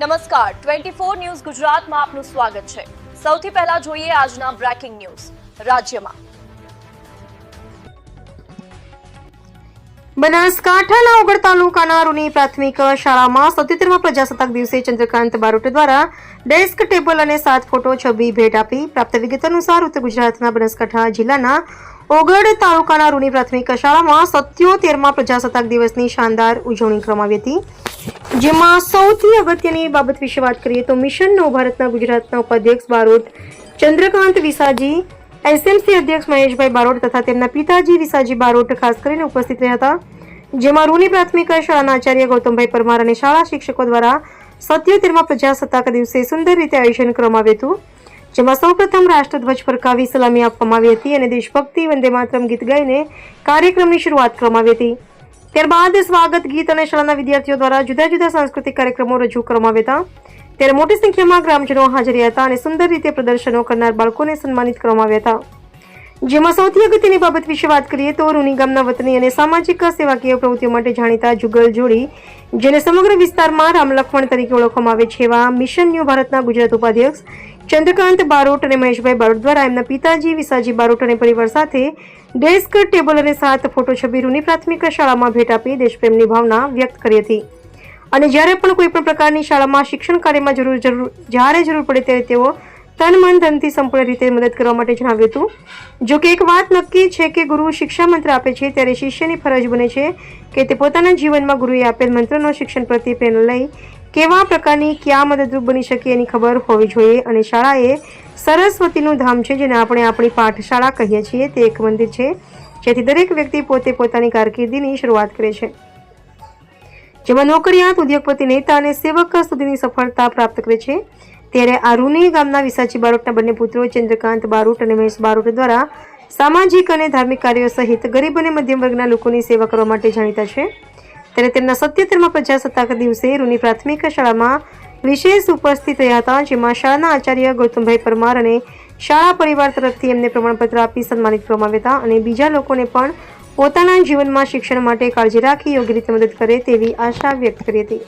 નમસ્કાર. Twenty four news ગુજરાતમાં આપનું સ્વાગત છે. સૌથી પહેલા જોઈએ આજના બ્રેકિંગ ન્યૂઝ. રાજ્યમાં બનાસકાંઠાના ઓગળ તાલુકાના રૂની પ્રાથમિક શાળામાં સત્યોતેરમાં પ્રજાસત્તાક દિવસે ચંદ્રકાંત બારોટ દ્વારા ડેસ્ક ટેબલ અને સાત ફોટો છબી ભેટ આપી પ્રાપ્ત વિગત અનુસાર ઉત્તર ગુજરાતના બનાસકાંઠા જિલ્લાના ઓગળ તાલુકાના રૂની પ્રાથમિક શાળામાં સત્યોતેરમાં પ્રજાસત્તાક દિવસની શાનદાર ઉજવણી કરવામાં આવી હતી. જેમાં સૌથી અગત્યની બાબત વિશે વાત કરીએ તો મિશન નવ ભારતના ગુજરાતના ઉપાધ્યક્ષ બારોટ, ચંદ્રકાંત વિસાજી, એસએમસી અધ્યક્ષ મહેશભાઈ બારોટ તથા તેમના પિતાજી વિસાજી બારોટ ખાસ કરીને ઉપસ્થિત રહ્યા હતા. જેમાં રૂની પ્રાથમિક શાળાના આચાર્ય ગૌતમભાઈ પરમાર અને શાળા શિક્ષકો દ્વારા સત્યોતેરમાં પ્રજાસત્તાક દિવસે સુંદર રીતે આયોજન કરવામાં આવ્યું હતું, જેમાં સૌપ્રથમ રાષ્ટ્રધ્વજ ફરકાવી સલામી આપવામાં આવી હતી અને દેશભક્તિ વંદે માતરમ ગીત ગાઈને કાર્યક્રમની શરૂઆત કરવામાં આવી હતી. ત્યારબાદ સ્વાગત ગીત અને શાળાના વિદ્યાર્થીઓ દ્વારા જુદા જુદા સાંસ્કૃતિક કાર્યક્રમો રજૂ કરવામાં આવ્યા હતા. ત્યારે મોટી સંખ્યામાં ગ્રામજનો હાજર હતા અને સુંદર રીતે પ્રદર્શનો કરનાર બાળકોને સન્માનિત કરવામાં આવ્યા હતા. જેમાં સૌથી અગત્યની બાબત વિશે વાત કરીએ તો રૂની ગામના વતની અને સામાજિક સેવાકીય પ્રવૃત્તિઓ માટે જાણીતા જુગલ જોડી, જેને સમગ્ર વિસ્તારમાં રામલખમણ તરીકે ઓળખવામાં આવે છે એવા મિશન ન્યૂ ભારતના ગુજરાત ઉપાધ્યક્ષ ચંદ્રકાંત બારોટ અને મહેશભાઈ બારોટ દ્વારા એમના પિતાજી વિસાજી બારોટ અને પરિવાર સાથે ડેસ્ક, ટેબલ અને સાત ફોટો છબી રૂની પ્રાથમિક શાળામાં ભેટ આપી દેશપ્રેમની ભાવના વ્યક્ત કરી હતી. અને જ્યારે પણ કોઈ પણ પ્રકારની શાળામાં શિક્ષણ કાર્યમાં જરૂર જરૂર જ્યારે જરૂર પડે ત્યારે તેઓ તન મન ધનથી સંપૂર્ણ રીતે મદદ કરવા માટે જણાવ્યું હતું. જો કે એક વાત નક્કી છે કે ગુરુ શિક્ષા મંત્ર આપે છે, ત્યારે શિષ્યની ફરજ બને છે કે તે પોતાના જીવનમાં ગુરુએ આપેલ મંત્રનો શિક્ષણ પ્રત્યે પ્રેરણા લઈ કેવા પ્રકારની, ક્યાં મદદરૂપ બની શકે એની ખબર હોવી જોઈએ. અને શાળાએ સરસ્વતીનું ધામ છે, જેને આપણે આપણી પાઠશાળા કહીએ છીએ, તે એક મંદિર છે, જેથી દરેક વ્યક્તિ પોતે પોતાની કારકિર્દીની શરૂઆત કરે છે. જેમાં નોકરિયાત, ઉદ્યોગપતિ, નેતા અને સેવક સુધીની સફળતા પ્રાપ્ત કરે છે. ત્યારે આરુની ગામના વિસાચી બારોટના બંને પુત્રો ચંદ્રકાંત બારોટ અને મહેશ બારોટ દ્વારા સામાજિક અને ધાર્મિક કાર્યો સહિત ગરીબ અને મધ્યમ વર્ગના લોકોની સેવા કરવા માટે જાણીતા છે. ત્યારે તેમના સત્યોતેરમાં પ્રજાસત્તાક દિવસે રૂની પ્રાથમિક શાળામાં વિશેષ ઉપસ્થિત રહ્યા હતા, જેમાં શાળાના આચાર્ય ગૌતમભાઈ પરમાર અને શાળા પરિવાર તરફથી એમને પ્રમાણપત્ર આપી સન્માનિત કરવામાં આવ્યા હતા અને બીજા લોકોને પણ પોતાના જીવનમાં શિક્ષણ માટે કાળજી રાખી યોગ્ય રીતે મદદ કરે તેવી આશા વ્યક્ત કરી હતી.